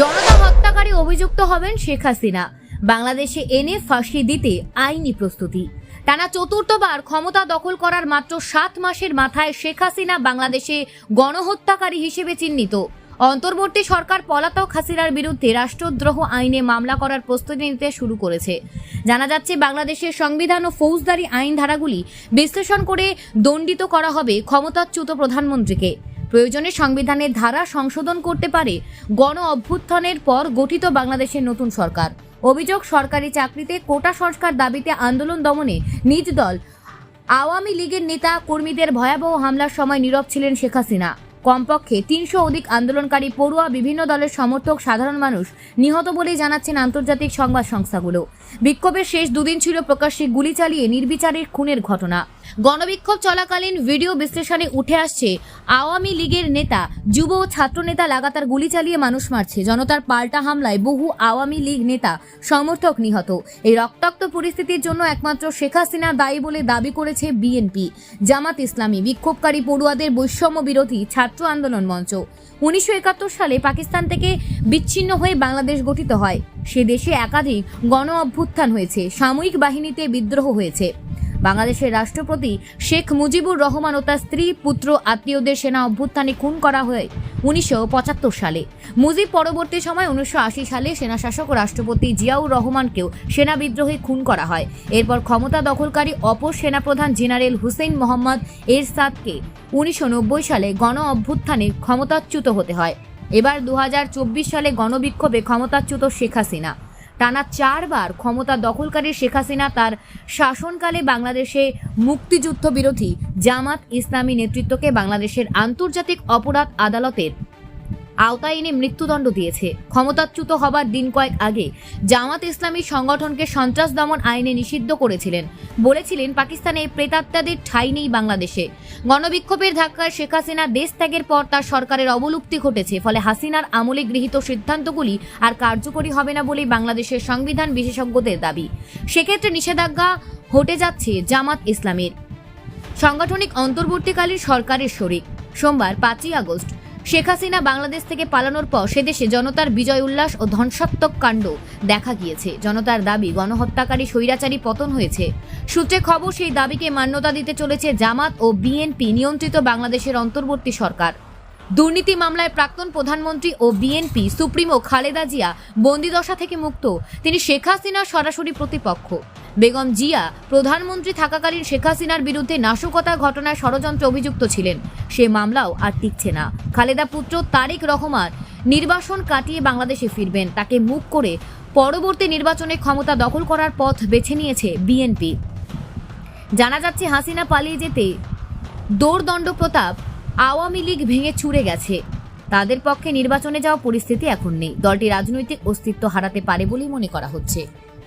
জনতা হত্যাকারী অভিযুক্ত হবেন শেখ হাসিনা। বাংলাদেশে এনে ফাঁসি দিতে আইনি প্রস্তুতি। টানা চতুর্থবার ক্ষমতা দখল করার মাত্র সাত মাসের মাথায় শেখ হাসিনা বাংলাদেশে গণহত্যাকারী হিসেবে চিহ্নিত। অন্তর্বর্তী সরকার পলাতক হাসিনার বিরুদ্ধে রাষ্ট্রদ্রোহ আইনে মামলা করার প্রস্তুতি নিতে শুরু করেছে। জানা যাচ্ছে, বাংলাদেশের সংবিধান ও ফৌজদারি আইন ধারাগুলি বিশ্লেষণ করে দণ্ডিত করা হবে ক্ষমতাচ্যুত প্রধানমন্ত্রীকে। প্রয়োজনে সংবিধানের ধারা সংশোধন করতে পারে। গণ অভ্যুত্থানের পর গঠিত বাংলাদেশের নতুন সরকার। অভিযোগ, সরকারি চাকরিতে কোটা সংস্কার দাবিতে আন্দোলন দমনে নিজ দল। আওয়ামী লীগের নেতা কর্মীদের ভয়াবহ হামলার সময় নীরব ছিলেন শেখ হাসিনা। কমপক্ষে তিনশো অধিক আন্দোলনকারী পড়ুয়া বিভিন্ন দলের সমর্থক সাধারণ মানুষ নিহত বলেই জানাচ্ছেন আন্তর্জাতিক সংবাদ সংস্থাগুলো। বিক্ষোভের শেষ দুদিন ছিল প্রকাশ্যে গুলি চালিয়ে নির্বিচারের খুনের ঘটনা। গণবিক্ষোভ চলাকালীন ভিডিও বিশ্লেষণে উঠে আসছে, আওয়ামী লীগের নেতা, যুব ও ছাত্র নেতা লাগাতার গুলি চালিয়ে মানুষ মারছে। জনতার পাল্টা হামলায় বহু আওয়ামী লীগ নেতা সমর্থক নিহত। এই রক্তাক্ত পরিস্থিতির জন্য একমাত্র শেখ হাসিনা দায়ী বলে দাবি করেছে বিএনপি। জামাত ইসলামী বিক্ষোভকারী পড়ুয়াদের বৈষম্য বিরোধী ছাত্র আন্দোলন মঞ্চ। উনিশশো একাত্তর সালে পাকিস্তান থেকে বিচ্ছিন্ন হয়ে বাংলাদেশ গঠিত হয়। সে দেশে একাধিক গণ অভ্যুত্থান হয়েছে। সাময়িক বাহিনীতে বিদ্রোহ হয়েছে। বাংলাদেশের রাষ্ট্রপতি শেখ মুজিবুর রহমান ও তার স্ত্রী, পুত্র, আত্মীয়দের সেনা অভ্যুত্থানে খুন করা হয় উনিশশো পঁচাত্তর সালে। মুজিব পরবর্তী সময় উনিশশো আশি সালে সেনাশাসক ও রাষ্ট্রপতি জিয়াউর রহমানকেও সেনা বিদ্রোহে খুন করা হয়। এরপর ক্ষমতা দখলকারী অপর সেনাপ্রধান জেনারেল হুসেইন মোহাম্মদ এরসাদকে উনিশশো নব্বই সালে গণ অভ্যুত্থানে ক্ষমতাচ্যুত হতে হয়। এবার দু হাজার চব্বিশ সালে গণবিক্ষোভে ক্ষমতাচ্যুত শেখ হাসিনা। টানা চারবার ক্ষমতা দখলকারী শেখ হাসিনা তার শাসনকালে বাংলাদেশে মুক্তিযুদ্ধ বিরোধী জামাত ইসলামী নেতৃত্বকে বাংলাদেশের আন্তর্জাতিক অপরাধ আদালতের আওতায় এনে মৃত্যুদণ্ড দিয়েছে। ক্ষমতাচ্যুত হবার দিন কয়েক আগে জামাত ইসলামী সংগঠনকে সন্ত্রাস দমন আইনে নিষিদ্ধ করেছিলেন, বলেছিলেন পাকিস্তানে প্রেতাত্মাদের ঠাঁই নেই বাংলাদেশে। গণবিক্ষোভের ধাক্কায় শেখ হাসিনা দেশ ত্যাগের পর তার সরকারের অবলুপ্তি ঘটেছে, ফলে হাসিনার আমলে গৃহীত সিদ্ধান্তগুলি আর কার্যকরী হবে না বলেই বাংলাদেশের সংবিধান বিশেষজ্ঞদের দাবি। সেক্ষেত্রে নিষেধাজ্ঞা হটে যাচ্ছে জামাত ইসলামের। সাংগঠনিক অন্তর্বর্তীকালীন সরকারের শরিক। সোমবার পাঁচই আগস্ট শেখ হাসিনা বাংলাদেশ থেকে পালানোর পর সেদেশে জনতার বিজয় উল্লাস ও ধ্বংসাত্মক কাণ্ড দেখা গিয়েছে। জনতার দাবি, গণহত্যাকারী স্বৈরাচারী পতন হয়েছে। সূত্রে খবর, সেই দাবিকে মান্যতা দিতে চলেছে জামাত ও বিএনপি, নিয়ন্ত্রিত বাংলাদেশের অন্তর্বর্তী সরকার। দুর্নীতি মামলায় প্রাক্তন প্রধানমন্ত্রী ও বিএনপি সুপ্রিমো খালেদা জিয়া বন্দিদশা থেকে মুক্ত। তিনি শেখ হাসিনার সরাসরি প্রতিপক্ষ। বেগম জিয়া প্রধানমন্ত্রী থাকাকালীন শেখ হাসিনার বিরুদ্ধে নাশকতা ঘটনায় ষড়যন্ত্রে অভিযুক্ত ছিলেন। সে মামলাও আর টিকছে না। খালেদা পুত্র তারেক রহমান নির্বাসন কাটিয়ে বাংলাদেশে ফিরবেন। তাকে মুখ করে পরবর্তী নির্বাচনে ক্ষমতা দখল করার পথ বেছে নিয়েছে বিএনপি। জানা যাচ্ছে, হাসিনা পালিয়ে যেতে দৌড়দণ্ড প্রতাপ আওয়ামী লীগ ভেঙে চুরে গেছে। তাদের পক্ষে নির্বাচনে যাওয়া পরিস্থিতি এখন নেই। দলটি রাজনৈতিক অস্তিত্ব হারাতে পারে বলেই মনে করা হচ্ছে।